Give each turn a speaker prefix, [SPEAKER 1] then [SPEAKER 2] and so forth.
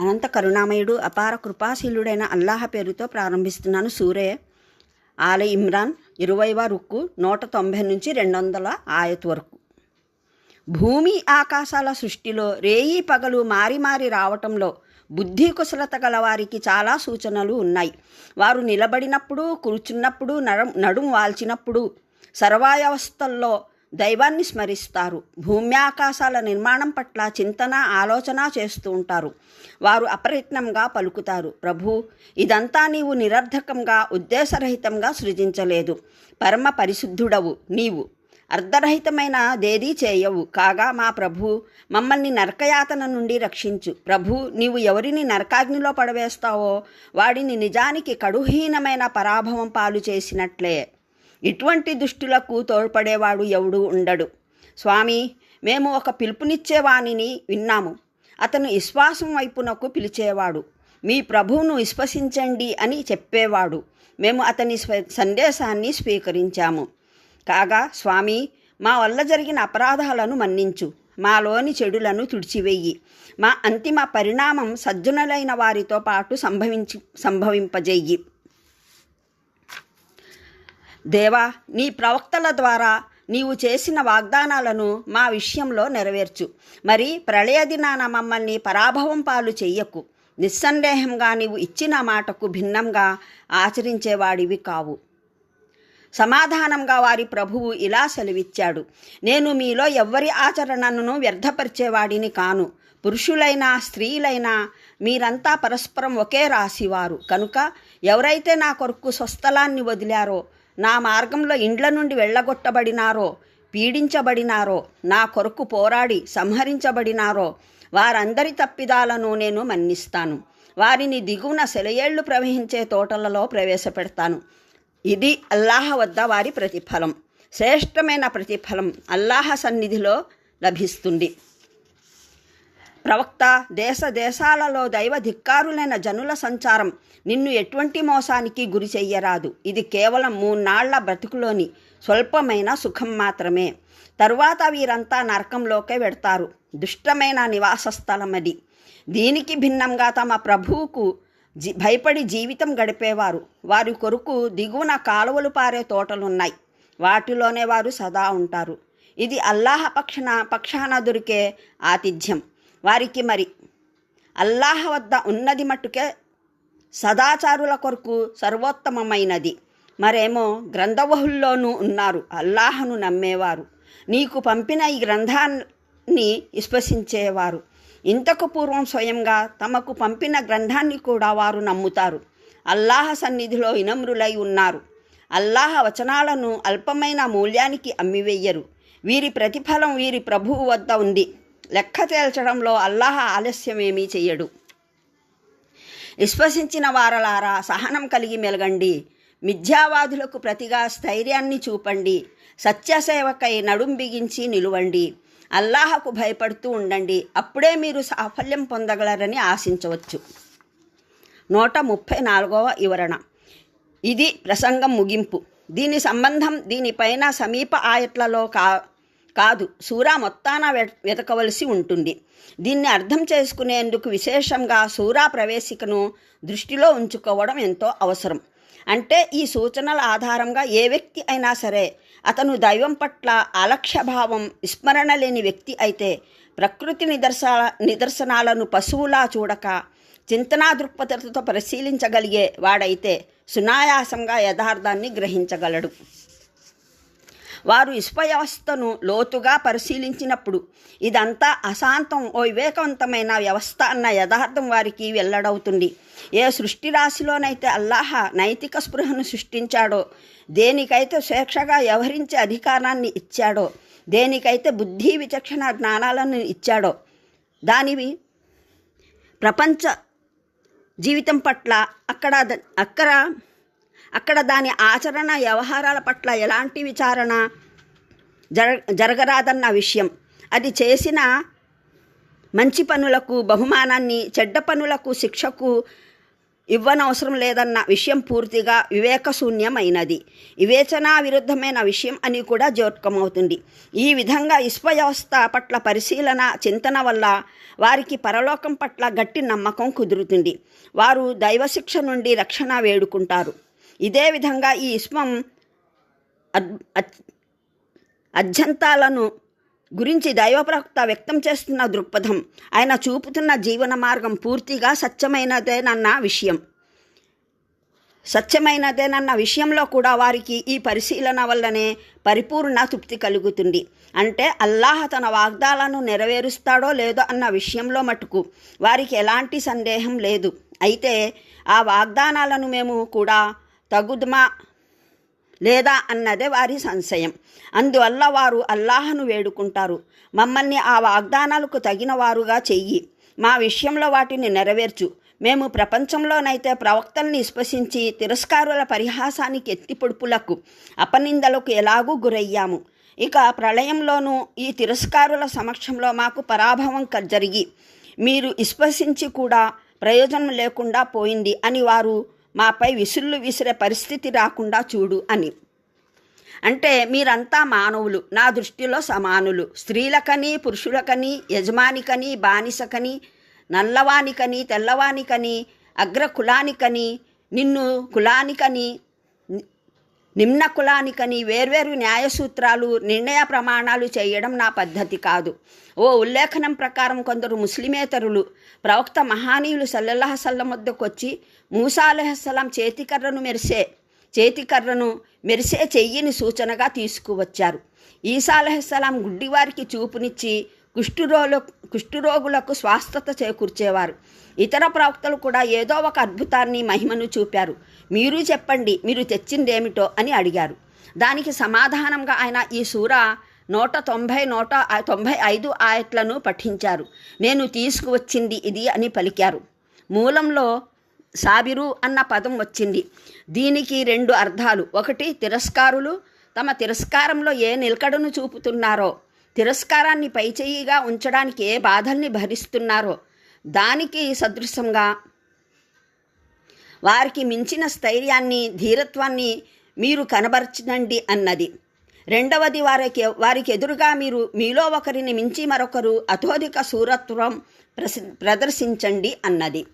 [SPEAKER 1] అనంత కరుణామయుడు అపార కృపాశీలుడైన అల్లాహ పేరుతో ప్రారంభిస్తున్నాను సూరే ఆల ఇమ్రాన్ ఇరవైవ రుక్కు నూట తొంభై నుంచి రెండు వందల ఆయత్ వరకు. భూమి ఆకాశాల సృష్టిలో రేయి పగలు మారి మారి రావటంలో బుద్ధి కుశలత గల వారికి చాలా సూచనలు ఉన్నాయి. వారు నిలబడినప్పుడు కూర్చున్నప్పుడు నడం నడుం వాల్చినప్పుడు సర్వాయవస్థల్లో దైవాన్ని స్మరిస్తారు. భూమ్యాకాశాల నిర్మాణం పట్ల చింతన ఆలోచన చేస్తూ ఉంటారు. వారు అప్రయత్నంగా పలుకుతారు. ప్రభు ఇదంతా నీవు నిరర్ధకంగా ఉద్దేశరహితంగా సృజించలేదు. పరమ పరిశుద్ధుడవు నీవు. అర్ధరహితమైన దేదీ చేయవు. కాగా మా ప్రభు మమ్మల్ని నరకయాతన నుండి రక్షించు. ప్రభు నీవు ఎవరిని నరకాగ్నిలో పడవేస్తావో వాడిని నిజానికి కడుహీనమైన పరాభవం పాలు చేసినట్లే. ఇటువంటి దుష్టులకు తోడ్పడేవాడు ఎవడు ఉండడు. స్వామి మేము ఒక పిలుపునిచ్చేవానిని విన్నాము. అతను విశ్వాసం వైపునకు పిలిచేవాడు. మీ ప్రభువును విశ్వసించండి అని చెప్పేవాడు. మేము అతని స్వ- సందేశాన్ని స్వీకరించాము. కాగా స్వామి మా వల్ల జరిగిన అపరాధాలను మన్నించు. మాలోని చెడులను తుడిచివేయి. మా అంతిమ పరిణామం సజ్జనులైన వారితో పాటు సంభవించి సంభవింపజేయి. దేవా నీ ప్రవక్తల ద్వారా నీవు చేసిన వాగ్దానాలను మా విషయంలో నెరవేర్చు. మరి ప్రళయ దినాన మమ్మల్ని పరాభవం పాలు చెయ్యకు. నిస్సందేహంగా నీవు ఇచ్చిన మాటకు భిన్నంగా ఆచరించేవాడివి కావు. సమాధానంగా వారి ప్రభువు ఇలా సెలవిచ్చాడు. నేను మీలో ఎవ్వరి ఆచరణను వ్యర్థపరిచేవాడిని కాను. పురుషులైనా స్త్రీలైనా మీరంతా పరస్పరం ఒకే రాశివారు. కనుక ఎవరైతే నా కొరకు స్వస్థలాన్ని వదిలారో నా మార్గంలో ఇండ్ల నుండి వెళ్ళగొట్టబడినారో పీడించబడినారో నా కొరకు పోరాడి సంహరించబడినారో వారందరి తప్పిదాలను నేను మన్నిస్తాను. వారిని దిగువన సెలయేళ్ళు ప్రవహించే తోటలలో ప్రవేశపెడతాను. ఇది అల్లాహ వద్ద వారి ప్రతిఫలం. శ్రేష్టమైన ప్రతిఫలం అల్లాహ సన్నిధిలో లభిస్తుంది. ప్రవక్త దేశ దేశాలలో దైవ ధిక్కారులైన జనుల సంచారం నిన్ను ఎటువంటి మోసానికి గురి చెయ్యరాదు. ఇది కేవలం మూన్నాళ్ళ బ్రతుకులోని స్వల్పమైన సుఖం మాత్రమే. తరువాత వీరంతా నరకంలోకే వెడతారు. దుష్టమైన నివాస స్థలం అది దీనికి భిన్నంగా తమ ప్రభువుకు జీ భయపడి జీవితం గడిపేవారు. వారి కొరకు దిగువన కాలువలు పారే తోటలున్నాయి. వాటిలోనే వారు సదా ఉంటారు. ఇది అల్లాహ పక్షన పక్షాన దొరికే ఆతిథ్యం. వారికి మరి అల్లాహ వద్ద ఉన్నది మట్టుకే సదాచారుల కొరకు సర్వోత్తమమైనది. మరేమో గ్రంథవహుల్లోనూ ఉన్నారు. అల్లాహను నమ్మేవారు. నీకు పంపిన ఈ గ్రంథాన్ని విశ్వసించేవారు. ఇంతకు పూర్వం స్వయంగా తమకు పంపిన గ్రంథాన్ని కూడా వారు నమ్ముతారు. అల్లాహ సన్నిధిలో వినమ్రులై ఉన్నారు. అల్లాహ వచనాలను అల్పమైన మూల్యానికి అమ్మివేయరు. వీరి ప్రతిఫలం వీరి ప్రభువు వద్ద ఉంది. లెక్క తేల్చడంలో అల్లాహ ఆలస్యమేమీ చెయ్యడు. విశ్వసించిన వారలారా సహనం కలిగి మెలగండి. మిథ్యావాదులకు ప్రతిగా స్థైర్యాన్ని చూపండి. సత్యసేవకై నడుం బిగించి నిలువండి. అల్లాహకు భయపడుతూ ఉండండి. అప్పుడే మీరు సాఫల్యం పొందగలరని ఆశించవచ్చు. నూట ముప్పై నాలుగవ వివరణ. ఇది ప్రసంగం ముగింపు. దీని సంబంధం దీనిపైన సమీప ఆయట్లలో కా కాదు సూరా మొత్తాన వె- వెతకవలసి ఉంటుంది. దీన్ని అర్థం చేసుకునేందుకు విశేషంగా సూరా ప్రవేశికను దృష్టిలో ఉంచుకోవడం ఎంతో అవసరం. అంటే ఈ సూచనల ఆధారంగా ఏ వ్యక్తి అయినా సరే అతను దైవం పట్ల అలక్ష్యభావం విస్మరణ లేని వ్యక్తి అయితే ప్రకృతి నిదర్శ నిదర్శనాలను పశువులా చూడక చింతనా దృక్పథతో పరిశీలించగలిగే వాడైతే సునాయాసంగా యథార్థాన్ని గ్రహించగలడు. వారు ఇష్పవ్యవస్థను లోతుగా పరిశీలించినప్పుడు ఇదంతా అశాంతం ఓ వివేకవంతమైన వ్యవస్థ అన్న యథార్థం వారికి వెల్లడవుతుంది. ఏ సృష్టి రాశిలోనైతే అల్లాహ నైతిక స్పృహను సృష్టించాడో దేనికైతే స్వేచ్ఛగా వ్యవహరించే అధికారాన్ని ఇచ్చాడో దేనికైతే బుద్ధి విచక్షణ జ్ఞానాలను ఇచ్చాడో దానివి ప్రపంచ జీవితం పట్ల అక్కడ అక్కడ అక్కడ దాని ఆచరణ వ్యవహారాల పట్ల ఎలాంటి విచారణ జర జరగరాదన్న విషయం. అది చేసిన మంచి పనులకు బహుమానాన్ని చెడ్డ పనులకు శిక్షకు ఇవ్వనవసరం లేదన్న విషయం పూర్తిగా వివేకశూన్యమైనది. వివేచనా విరుద్ధమైన విషయం అని కూడా జోర్కమవుతుంది ఈ విధంగా ఇష్ప వ్యవస్థ పట్ల పరిశీలన చింతన వల్ల వారికి పరలోకం పట్ల గట్టి నమ్మకం కుదురుతుంది. వారు దైవశిక్ష నుండి రక్షణ వేడుకుంటారు. ఇదే విధంగా ఈ ఇష్పం అద్ అధ్యంతాలను గురించి దైవప్రవక్త వ్యక్తం చేస్తున్న దృక్పథం. ఆయన చూపుతున్న జీవన మార్గం పూర్తిగా సత్యమైనదేనన్న విషయం. సత్యమైనదేనన్న విషయంలో కూడా వారికి ఈ పరిశీలన వల్లనే పరిపూర్ణ తృప్తి కలుగుతుంది. అంటే అల్లాహ్ తన వాగ్దాలను నెరవేరుస్తాడో లేదో అన్న విషయంలో మటుకు వారికి ఎలాంటి సందేహం లేదు. అయితే ఆ వాగ్దానాలను మేము కూడా తగుదుమా? లేదా అన్నదే వారి సంశయం. అందువల్ల వారు అల్లాహను వేడుకుంటారు. మమ్మల్ని ఆ వాగ్దానాలకు తగిన వారుగా చెయ్యి. మా విషయంలో వాటిని నెరవేర్చు. మేము ప్రపంచంలోనైతే ప్రవక్తల్ని స్పశించి తిరస్కారుల పరిహాసానికి ఎత్తిపొడుపులకు అపనిందలకు ఎలాగూ గురయ్యాము. ఇక ప్రళయంలోనూ ఈ తిరస్కారుల సమక్షంలో మాకు పరాభవం క- జరిగి మీరు విశ్వసించి కూడా ప్రయోజనం లేకుండా పోయింది అని వారు మాపై విసుళ్ళు విసిరే పరిస్థితి రాకుండా చూడు అని. అంటే మీరంతా మానవులు నా దృష్టిలో సమానులు. స్త్రీలకని పురుషులకని యజమానికని బానిసకని నల్లవానికని తెల్లవానికని అగ్ర కులానికని నిన్ను కులానికని నిమ్న కులానికని వేర్వేరు న్యాయ సూత్రాలు నిర్ణయ ప్రమాణాలు చేయడం నా పద్ధతి కాదు. ఓ ఉల్లేఖనం ప్రకారం కొందరు ముస్లిమేతరులు ప్రవక్త మహానీయులు సల్లల్లాహ వద్దకు వచ్చి మూసా చేతికర్రను మెరిసే చేతికర్రను మెరిసే చెయ్యిని సూచనగా తీసుకువచ్చారు. ఈసా గుడ్డివారికి చూపునిచ్చి కుష్ఠురోలు కుష్ఠురోగులకు స్వాస్థత చేకూర్చేవారు. ఇతర ప్రవక్తలు కూడా ఏదో ఒక అద్భుతాన్ని మహిమను చూపారు. మీరు చెప్పండి మీరు తెచ్చిందేమిటో అని అడిగారు. దానికి సమాధానంగా ఆయన ఈ సూర నూట తొంభై నూట తొంభై ఐదు ఆయట్లను పఠించారు. నేను తీసుకువచ్చింది ఇది అని పలికారు. మూలంలో సాబిరు అన్న పదం వచ్చింది. దీనికి రెండు అర్థాలు. ఒకటి తిరస్కారులు తమ తిరస్కారంలో ఏ నిలకడను చూపుతున్నారో. తిరస్కారాన్ని పైచేయిగా ఉంచడానికి ఏ బాధల్ని భరిస్తున్నారో దానికి సదృశంగా. వారికి మించిన స్థైర్యాన్ని ధీరత్వాన్ని మీరు కనబరచనండి అన్నది. రెండవది వారికి వారికి ఎదురుగా మీరు మీలో ఒకరిని మించి మరొకరు అతోధిక సూరత్వం ప్రసి ప్రదర్శించండి అన్నది.